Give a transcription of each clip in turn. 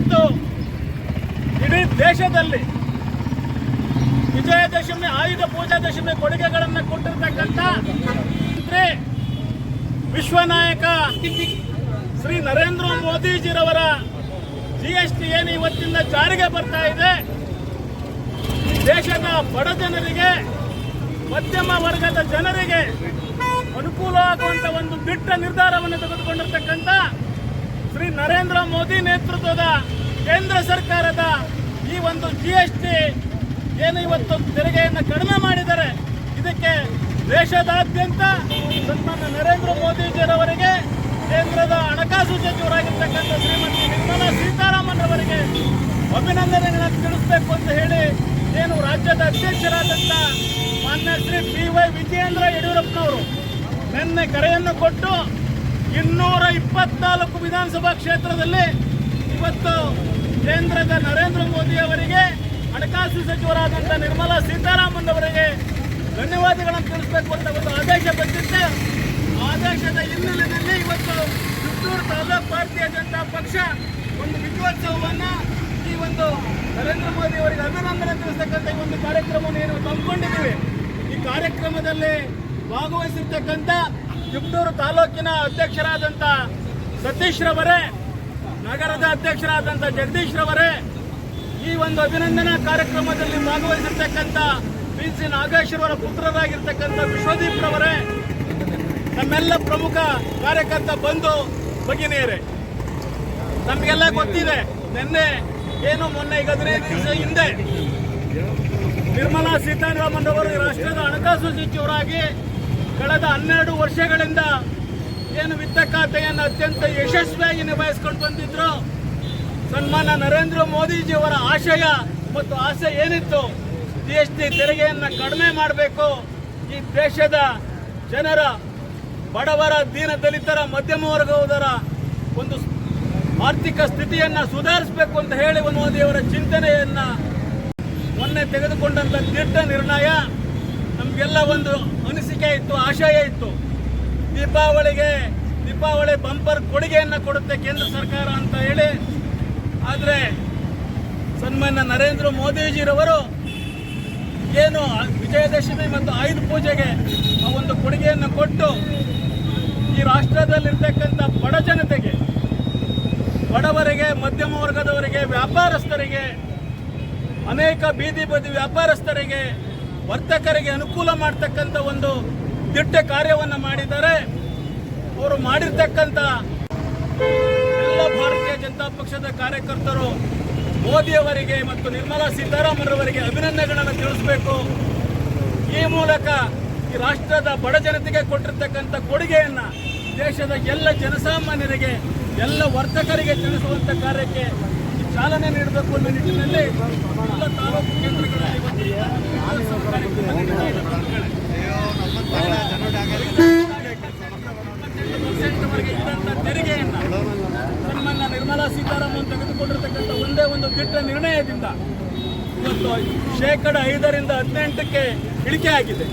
ಇವತ್ತು ಇಡೀ ದೇಶದಲ್ಲಿ ವಿಜಯದಶಮಿ, ಆಯುಧ ಪೂಜಾ ದಶಮಿ ಕೊಡುಗೆಗಳನ್ನು ಕೊಟ್ಟಿರ್ತಕ್ಕಂಥ ವಿಶ್ವನಾಯಕ ಶ್ರೀ ನರೇಂದ್ರ ಮೋದಿಜಿರವರ ಜಿ ಎಸ್ ಟಿ ಏನು ಇವತ್ತಿಂದ ಜಾರಿಗೆ ಬರ್ತಾ ಇದೆ. ದೇಶದ ಬಡ ಜನರಿಗೆ, ಮಧ್ಯಮ ವರ್ಗದ ಜನರಿಗೆ ಅನುಕೂಲ ಆಗುವಂತ ಒಂದು ದಿಟ್ಟ ನಿರ್ಧಾರವನ್ನು ತೆಗೆದುಕೊಂಡಿರ್ತಕ್ಕಂಥ ಶ್ರೀ ನರೇಂದ್ರ ಮೋದಿ ನೇತೃತ್ವದ ಕೇಂದ್ರ ಸರ್ಕಾರದ ಈ ಒಂದು ಜಿ ಎಸ್ ಟಿ ಏನು ಇವತ್ತು ತೆರಿಗೆಯನ್ನು ಕಡಿಮೆ ಮಾಡಿದ್ದಾರೆ, ಇದಕ್ಕೆ ದೇಶದಾದ್ಯಂತ ಸನ್ಮಾನ್ಯ ನರೇಂದ್ರ ಮೋದಿಜಿಯವರಿಗೆ, ಕೇಂದ್ರದ ಹಣಕಾಸು ಸಚಿವರಾಗಿರ್ತಕ್ಕಂಥ ಶ್ರೀಮತಿ ನಿರ್ಮಲಾ ಸೀತಾರಾಮನ್ ಅವರಿಗೆ ಅಭಿನಂದನೆಗಳನ್ನು ತಿಳಿಸಬೇಕು ಅಂತ ಹೇಳಿ ಏನು ರಾಜ್ಯದ ಅಧ್ಯಕ್ಷರಾದಂಥ ಮಾನ್ಯ ಶ್ರೀ ಪಿ ವೈ ವಿಜಯೇಂದ್ರ ಯಡಿಯೂರಪ್ಪನವರು, ನಿನ್ನೆ ಕರೆಯನ್ನು ಕೊಟ್ಟು ಇನ್ನೂರ ಇಪ್ಪತ್ನಾಲ್ಕು ವಿಧಾನಸಭಾ ಕ್ಷೇತ್ರದಲ್ಲಿ ಇವತ್ತು ಕೇಂದ್ರದ ನರೇಂದ್ರ ಮೋದಿ ಅವರಿಗೆ ಹಣಕಾಸು ಸಚಿವರಾದಂಥ ನಿರ್ಮಲಾ ಸೀತಾರಾಮನ್ ಅವರಿಗೆ ಧನ್ಯವಾದಗಳನ್ನು ತಿಳಿಸಬೇಕು ಅಂತ ಒಂದು ಆದೇಶ ಬಂದಿತ್ತು. ಆದೇಶದ ಹಿನ್ನೆಲೆಯಲ್ಲಿ ಇವತ್ತು ಚಿತ್ತೂರು ತಾಲೂಕು ಭಾರತೀಯ ಜನತಾ ಪಕ್ಷ ಒಂದು ವಿಜಯೋತ್ಸವವನ್ನು ಈ ಒಂದು ನರೇಂದ್ರ ಮೋದಿ ಅವರಿಗೆ ಅಭಿನಂದನೆ ತಿಳಿಸ್ತಕ್ಕಂಥ ಈ ಒಂದು ಕಾರ್ಯಕ್ರಮವನ್ನು ಏನು ತಂದುಕೊಂಡಿದ್ದೀವಿ ಈ ಕಾರ್ಯಕ್ರಮದಲ್ಲಿ ಭಾಗವಹಿಸಿರ್ತಕ್ಕಂಥ ಚಿತ್ತೂರು ತಾಲೂಕಿನ ಅಧ್ಯಕ್ಷರಾದಂಥ ಸತೀಶ್ರವರೇ ನಗರದ ಅಧ್ಯಕ್ಷರಾದಂಥ ಜಗದೀಶ್ ರವರೇ, ಈ ಒಂದು ಅಭಿನಂದನಾ ಕಾರ್ಯಕ್ರಮದಲ್ಲಿ ಭಾಗವಹಿಸಿರ್ತಕ್ಕಂಥ ಬಿ ಸಿ ನಾಗೇಶ್ವರವರ ಪುತ್ರರಾಗಿರ್ತಕ್ಕಂಥ ವಿಶ್ವದೀಪ್ ರವರೇ ನಮ್ಮೆಲ್ಲ ಪ್ರಮುಖ ಕಾರ್ಯಕರ್ತ ಬಂಧು ಭಗಿನಿಯರೇ. ನಮಗೆಲ್ಲ ಗೊತ್ತಿದೆ, ನಿನ್ನೆ ಏನು ಮೊನ್ನೆ ಈಗ ಹದಿನೈದು ದಿವಸ ಹಿಂದೆ ನಿರ್ಮಲಾ ಸೀತಾರಾಮನ್ ಅವರು ರಾಷ್ಟ್ರದ ಹಣಕಾಸು ಸಚಿವರಾಗಿ ಕಳೆದ ಹನ್ನೆರಡು ವರ್ಷಗಳಿಂದ ಏನು ವಿತ್ತ ಖಾತೆಯನ್ನು ಅತ್ಯಂತ ಯಶಸ್ವಿಯಾಗಿ ನಿಭಾಯಿಸ್ಕೊಂಡು ಬಂದಿದ್ರು. ಸನ್ಮಾನ ನರೇಂದ್ರ ಮೋದಿಜಿಯವರ ಆಶಯ ಮತ್ತು ಆಸೆ ಏನಿತ್ತು ಜಿ ಎಸ್ ಟಿ ತೆರಿಗೆಯನ್ನು ಕಡಿಮೆ ಮಾಡಬೇಕು. ಈ ದೇಶದ ಜನರ ಬಡವರ ದೀನ ದಲಿತರ ಮಧ್ಯಮ ವರ್ಗದವರ ಒಂದು ಆರ್ಥಿಕ ಸ್ಥಿತಿಯನ್ನು ಸುಧಾರಿಸಬೇಕು ಅಂತ ಹೇಳಿ ಮೋದಿಯವರ ಚಿಂತನೆಯನ್ನು ಮೊನ್ನೆ ತೆಗೆದುಕೊಂಡಂತ ದಿಟ್ಟ ನಿರ್ಣಯ. ನಮಗೆಲ್ಲ ಒಂದು ಅನಿಸಿಕೆ ಇತ್ತು, ಆಶಯ ಇತ್ತು. ದೀಪಾವಳಿಗೆ, ದೀಪಾವಳಿ ಬಂಪರ್ ಕೊಡುಗೆಯನ್ನು ಕೊಡುತ್ತೆ ಕೇಂದ್ರ ಸರ್ಕಾರ ಅಂತ ಹೇಳಿ. ಆದರೆ ಸನ್ಮಾನ್ಯ ನರೇಂದ್ರ ಮೋದಿಜಿರವರು ಏನು ವಿಜಯದಶಮಿ ಮತ್ತು ಆಯುಧ ಪೂಜೆಗೆ ಆ ಒಂದು ಕೊಡುಗೆಯನ್ನು ಕೊಟ್ಟು ಈ ರಾಷ್ಟ್ರದಲ್ಲಿರ್ತಕ್ಕಂಥ ಬಡ ಜನತೆಗೆ, ಬಡವರಿಗೆ, ಮಧ್ಯಮ ವರ್ಗದವರಿಗೆ, ವ್ಯಾಪಾರಸ್ಥರಿಗೆ, ಅನೇಕ ಬೀದಿ ಬದಿ ವ್ಯಾಪಾರಸ್ಥರಿಗೆ ವರ್ತಕರಿಗೆ ಅನುಕೂಲ ಮಾಡ್ತಕ್ಕಂಥ ಒಂದು ದಿಟ್ಟ ಕಾರ್ಯವನ್ನು ಮಾಡಿದ್ದಾರೆ. ಅವರು ಮಾಡಿರ್ತಕ್ಕಂಥ ಎಲ್ಲ ಭಾರತೀಯ ಜನತಾ ಪಕ್ಷದ ಕಾರ್ಯಕರ್ತರು ಮೋದಿಯವರಿಗೆ ಮತ್ತು ನಿರ್ಮಲಾ ಸೀತಾರಾಮನ್ ಅವರಿಗೆ ಅಭಿನಂದನೆಗಳನ್ನು ತಿಳಿಸಬೇಕು. ಈ ಮೂಲಕ ಈ ರಾಷ್ಟ್ರದ ಬಡ ಜನತೆಗೆ ಕೊಟ್ಟಿರ್ತಕ್ಕಂಥ ಕೊಡುಗೆಯನ್ನ ದೇಶದ ಎಲ್ಲ ಜನಸಾಮಾನ್ಯರಿಗೆ, ಎಲ್ಲ ವರ್ತಕರಿಗೆ ತಿಳಿಸುವಂತ ಕಾರ್ಯಕ್ಕೆ ಚಾಲನೆ ನೀಡಬೇಕು ಅನ್ನೋ ನಿಟ್ಟಿನಲ್ಲಿ ಎಲ್ಲ ತಾಲೂಕು ಕೇಂದ್ರಗಳಲ್ಲಿ ತೆರಿಗೆಯನ್ನ ನಿರ್ಮಲಾ ಸೀತಾರಾಮನ್ ತೆಗೆದುಕೊಂಡಿರ್ತಕ್ಕಂಥ ಒಂದೇ ಒಂದು ದಿಟ್ಟ ನಿರ್ಣಯದಿಂದ ಇವತ್ತು ಶೇಕಡ ಐದರಿಂದ ಹದಿನೆಂಟಕ್ಕೆ ಇಳಿಕೆ ಆಗಿದೆ.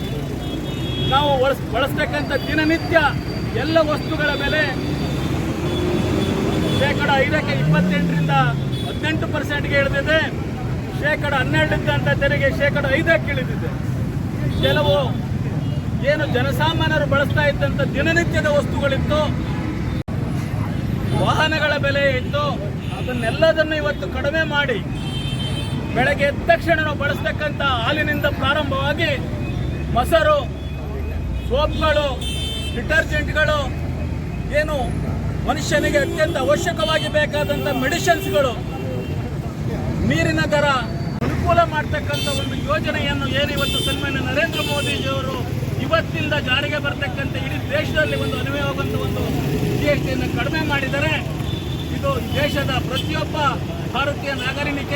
ನಾವು ಬಳಸ್, ಬಳಸ್ತಕ್ಕಂಥ ದಿನನಿತ್ಯ ಎಲ್ಲ ವಸ್ತುಗಳ ಮೇಲೆ ಶೇಕಡ ಐದಕ್ಕೆ ಇಪ್ಪತ್ತೆಂಟರಿಂದ ಹದಿನೆಂಟು ಪರ್ಸೆಂಟ್ಗೆ ಇಳಿದಿದೆ. ಶೇಕಡ ಹನ್ನೆರಡಕ್ಕಂಥ ತೆರಿಗೆ ಶೇಕಡ ಐದಕ್ಕೆ ಇಳಿದಿದೆ. ಕೆಲವು ಏನು ಜನಸಾಮಾನ್ಯರು ಬಳಸ್ತಾ ಇದ್ದಂಥ ದಿನನಿತ್ಯದ ವಸ್ತುಗಳಿತ್ತು. ವಾಹನಗಳ ಬೆಲೆ ಇತ್ತು. ಅದನ್ನೆಲ್ಲದನ್ನು ಇವತ್ತು ಕಡಿಮೆ ಮಾಡಿ ಬೆಳಗ್ಗೆ ಎದ್ದ ತಕ್ಷಣ ನಾವು ಬಳಸ್ತಕ್ಕಂಥ ಹಾಲಿನಿಂದ ಪ್ರಾರಂಭವಾಗಿ ಮೊಸರು, ಸೋಪ್ಗಳು, ಡಿಟರ್ಜೆಂಟ್ಗಳು, ಏನು ಮನುಷ್ಯನಿಗೆ ಅತ್ಯಂತ ಅವಶ್ಯಕವಾಗಿ ಬೇಕಾದಂಥ ಮೆಡಿಸಿನ್ಸ್ಗಳು ನೀರಿನ ದರ ಅನುಕೂಲ ಮಾಡ್ತಕ್ಕಂಥ ಒಂದು ಯೋಜನೆಯನ್ನು ಏನು ಇವತ್ತು ಸನ್ಮಾನ್ಯ ನರೇಂದ್ರ ಮೋದಿಜಿಯವರು ಇವತ್ತಿಂದ ಜಾರಿಗೆ ಬರ್ತಕ್ಕಂಥ ಇಡೀ ದೇಶದಲ್ಲಿ ಒಂದು ಅನ್ವಯವಾಗುವಂಥ ಒಂದು ಜಿ ಎಸ್ ಟಿಯನ್ನು ಕಡಿಮೆ ಮಾಡಿದರೆ ಇದು ದೇಶದ ಪ್ರತಿಯೊಬ್ಬ ಭಾರತೀಯ ನಾಗರಿಕನಿಗೆ